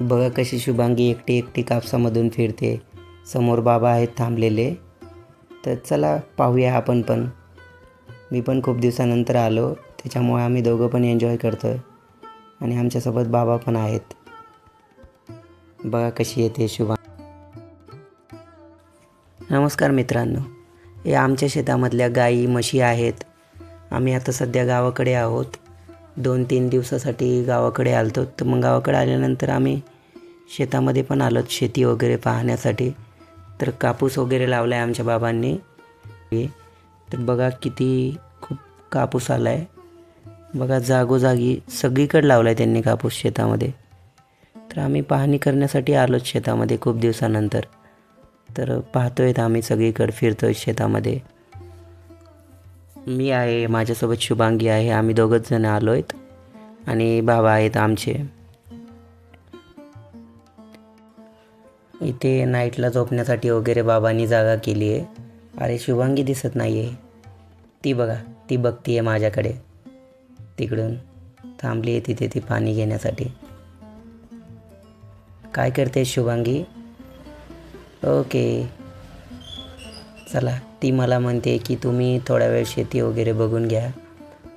बघा कशी शुभांगी एकटी एकटी कापसामधून फिरते. समोर बाबा आहेत थांबलेले. तर चला पाहूया आपण पण. मी पण खूप दिवसानंतर आलो. त्याच्यामुळे आम्ही दोघं पण एन्जॉय करतो आहे आणि आमच्यासोबत बाबा पण आहेत. बघा कशी येते शुभा नमस्कार मित्रांनो. हे आमच्या शेतामधल्या गाई म्हशी आहेत. आम्ही आता सध्या गावाकडे आहोत. दोन तीन दिवसासाठी गावाकडे आलतो. तर मग गावाकडे आल्यानंतर आम्ही शेतामध्ये पण आलो शेती वगैरे पाहण्यासाठी. तर कापूस वगैरे लावला आहे आमच्या बाबांनी. हे, तर बघा किती खूप कापूस आला आहे बघा जागोजागी सगळीकडे लावला आहे त्यांनी कापूस शेतामध्ये. तर आम्ही पाहणी करण्यासाठी आलोच शेतामध्ये खूप दिवसानंतर. तर पाहतोय आम्ही सगळीकडे फिरतोय शेतामध्ये. मी आहे माझ्यासोबत शुभांगी आहे आम्ही दोघंच जण आलो आहेत आणि बाबा आहेत आमचे. इथे नाईटला झोपण्यासाठी वगैरे बाबांनी जागा केली आहे. अरे शुभांगी दिसत नाही आहे ती बघा ती बघती आहे माझ्याकडे. तिकडून थांबली आहे तिथे ती पाणी घेण्यासाठी. काय करते शुभांगी? ओके. चला ती मला म्हणते की तुम्ही थोडा वेळ शेती वगैरे बघून घ्या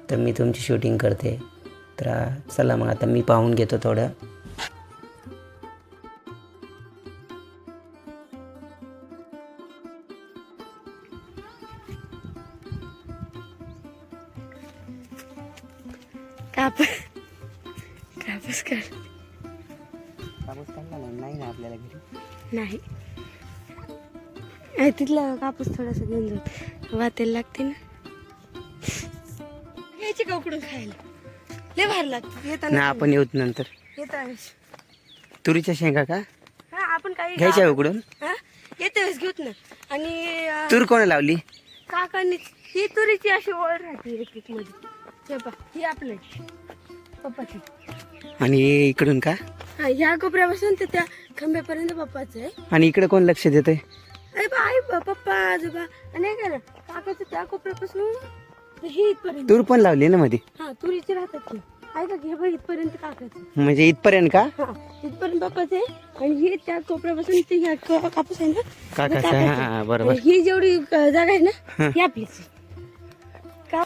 तर मी तुमची शूटिंग करते. तर चला मग आता मी पाहून घेतो थोडं. काप कापूस काढ. कापूस काढला नाही ना आपल्याला घरी? नाही. तिथला कापूस थोडासा घेऊन जाऊ. वातेला लागते ना. यायची का उकडून खायला? लय भार लागते. येताना ना आपण येऊत नंतर. येताना तुरीच्या शेंगा का? हा आपण काही घ्यायच्या उकडून? हा? येते वेळेस घेऊत ना. आणि तूर कोणा लावली? काकांनी ही तुरीची अशी ओळ राहते एक मध्ये. हे पा ही आपलं. पप्पाची. आणि इकडून का? हा ह्या कोपऱ्यापासून ते त्या खांब्यापर्यंत पप्पाचं आहे. आणि इकडे कोण लक्ष देते अरे बा आई बा पप्पा आजोबा. नाही का ना काकाचं त्या कोपऱ्यापासून ते हे इथपर्यंत. तूर पण लावली ना मध्ये हा तुरीचे राहतात की. ऐका घे बघ इथपर्यंत काकाचं. म्हणजे इथपर्यंत का? हा इथपर्यंत पप्पाचं आहे. आणि हे त्या कोपऱ्यापासून ते ह्या क- कापूस आहे ना? काकाचं काकाचं. हा बरोबर. आणि ही जेवढी अ, जागा आहे ना ही. आपलीच आहे. का?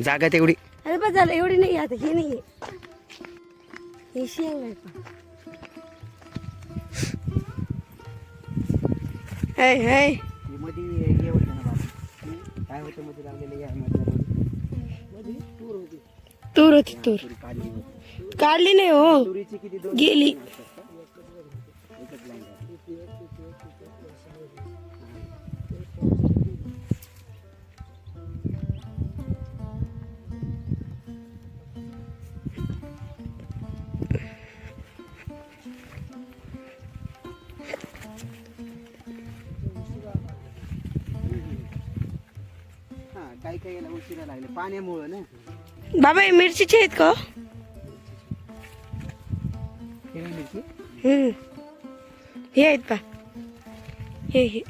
जागा तेवढी. अरे बस झालं एवढी नाही आता हे नाही हे शेंग आहे पहा. हाय हायमध्ये हे होतं ना बाबा. काय होतं मध्ये लावलेलं या मध्ये तूर होती. तूर होती तूर. काढली नाही हो. दोन काही काही याला उशिरा लागले? पाण्यामुळं ना? बाबा हे मिरचीचे आहेत का? हो? हिरवी मिरची? हम्म. हे आहेत पा. हे हे.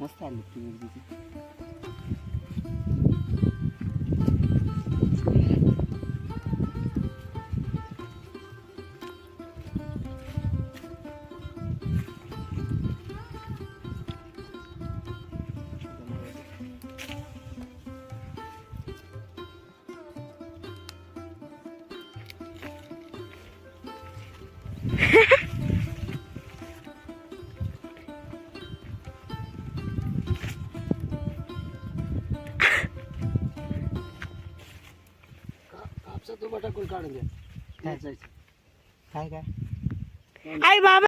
मस्त आली ती कापसा तो बटाकून काढून द्या काय? काय काय? आई बाबा!